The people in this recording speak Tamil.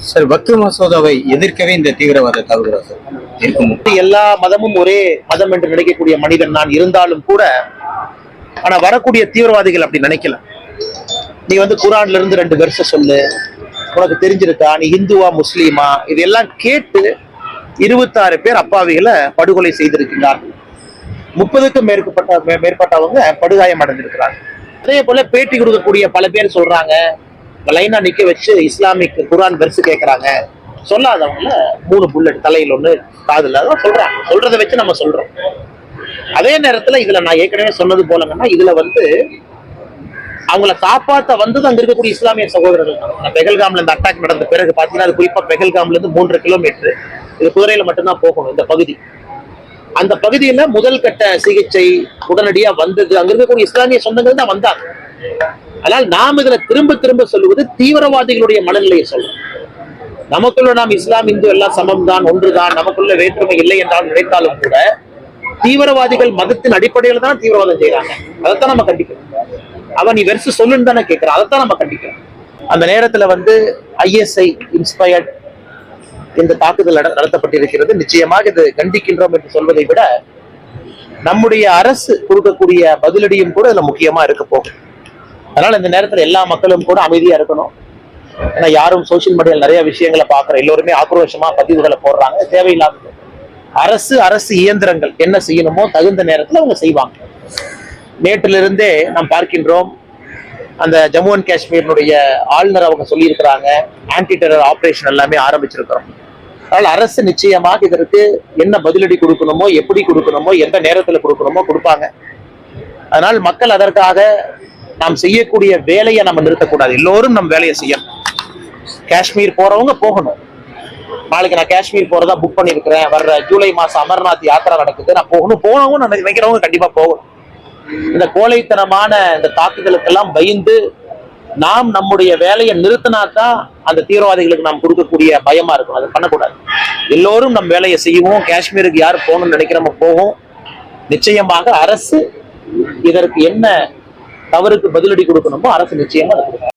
சார் வக்கு மசோதாவை எதிர்க்கவே இந்த தீவிரவாத தாக்குதலா சார் இருக்கும் எல்லா மதமும் ஒரே மதம் என்று நினைக்கக்கூடிய மனிதன் நான் இருந்தாலும் கூட ஆனா வரக்கூடிய தீவிரவாதிகள் அப்படி நினைக்கல. நீ வந்து குரான்ல இருந்து ரெண்டு வருஷம் சொல்லு உனக்கு தெரிஞ்சிருக்கா? நீ இந்துவா முஸ்லீமா? இதெல்லாம் கேட்டு இருபத்தாறு பேர் அப்பாவிகளை படுகொலை செய்திருக்கிறார்கள். முப்பதுக்கும் மேற்பட்ட மே- மேற்பட்டவங்க படுகாயம் அடைஞ்சிருக்கிறாங்க அதே போல பேட்டி கொடுக்கக்கூடிய பல பேர் சொல்றாங்க லைனா நிக்க வச்சு இஸ்லாமிக் குரான் பெருசு கேட்கறாங்க சொல்லாதவங்கள மூணு புல்லட் தலையில் ஒன்று காதில் அதான் சொல்றாங்க. சொல்றதை வச்சு நம்ம சொல்றோம். அதே நேரத்துல இதுல நான் ஏற்கனவே சொன்னது போலங்கன்னா இதுல வந்து அவங்கள காப்பாத்த வந்தது அங்க இருக்கக்கூடிய இஸ்லாமிய சகோதரர்கள் தான். பெகல்காம்ல இந்த அட்டாக் நடந்த பிறகு பாத்தீங்கன்னா அது குறிப்பா பெகல்காம்ல இருந்து மூன்று கிலோமீட்டர் இது குதிரையில மட்டும்தான் போகணும் இந்த பகுதி. அந்த பகுதியில முதல் கட்ட சிகிச்சை உடனடியா வந்தது. அங்க இருக்கக்கூடிய இஸ்லாமிய சொந்தங்கள் தான் வந்தாங்க. ஆனால் நாம் இதுல திரும்ப திரும்ப சொல்லுவது தீவிரவாதிகளுடைய மனநிலையை சொல்றோம் நமக்குள்ள நாம் இஸ்லாம் இந்து எல்லாம் சமம் தான் ஒன்றுதான் நமக்குள்ள வேற்றுமை இல்லை என்றால் நினைத்தாலும் கூட தீவிரவாதிகள் மதத்தின் அடிப்படையில் தான் தீவிரவாதம் செய்யறாங்க அதைத்தான் நம்ம கண்டிக்கிறோம். அவன் நீ வெறுசு சொல்லுன்னு தானே கேட்கிறான் அதைத்தான் நம்ம கண்டிக்கிறோம். அந்த நேரத்துல வந்து ஐஎஸ்ஐ இன்ஸ்பயர்ட் இந்த தாக்குதல் நடத்தப்பட்டிருக்கிறது. நிச்சயமாக இது கண்டிக்கின்றோம் என்று சொல்வதை விட நம்முடைய அரசு கொடுக்கக்கூடிய பதிலடியும் கூட இதுல முக்கியமா இருக்க போகும் அதனால இந்த நேரத்துல எல்லா மக்களும் கூட அமைதியா இருக்கணும். ஏன்னா யாரும் சோசியல் மீடியால நிறைய விஷயங்களை பாக்குறோம் எல்லோருமே ஆக்ரோஷமா பதிவுகளை போடுறாங்க. தேவையில்லாதது. அரசு அரசு இயந்திரங்கள் என்ன செய்யணுமோ தகுந்த நேரத்துல அவங்க செய்வாங்க. நேற்றிலிருந்தே நாம் பார்க்கின்றோம் அந்த ஜம்மு அண்ட் காஷ்மீரினுடைய ஆளுநர் அவங்க சொல்லியிருக்கிறாங்க ஆன்டி டெரர் ஆபரேஷன் எல்லாமே ஆரம்பிச்சிருக்கிறோம். அதனால அரசு நிச்சயமாக இதற்கு என்ன பதிலடி கொடுக்கணுமோ எப்படி கொடுக்கணுமோ எந்த நேரத்துல கொடுக்கணுமோ கொடுப்பாங்க. அதனால் மக்கள் அதற்காக நாம் செய்யக்கூடிய வேலையை நம்ம நிறுத்தக்கூடாது. எல்லோரும் நம் வேலையை செய்யணும். காஷ்மீர் போறவங்க போகணும். நாளைக்கு நான் காஷ்மீர் போறதா புக் பண்ணிருக்கிறேன். வர்ற ஜூலை மாசம் அமர்நாத் யாத்திரா நடக்குது. நான் போகணும் போனவங்க நான் நினைக்கிறவங்க கண்டிப்பா போகணும். இந்த கோழைத்தனமான இந்த தாக்குதலுக்கெல்லாம் பயந்து நாம் நம்முடைய வேலையை நிறுத்தினா தான் அந்த தீவிரவாதிகளுக்கு நாம் கொடுக்கக்கூடிய பயமா இருக்கும். அதை பண்ணக்கூடாது. எல்லோரும் நம் வேலையை செய்வோம். காஷ்மீருக்கு யார் போகணும்னு நினைக்கிறோமோ போகும் நிச்சயமாக அரசு இதற்கு என்ன தவறுக்கு பதிலடி கொடுக்கணுமோ அரசு நிச்சயமா அதை கொடுக்கும்.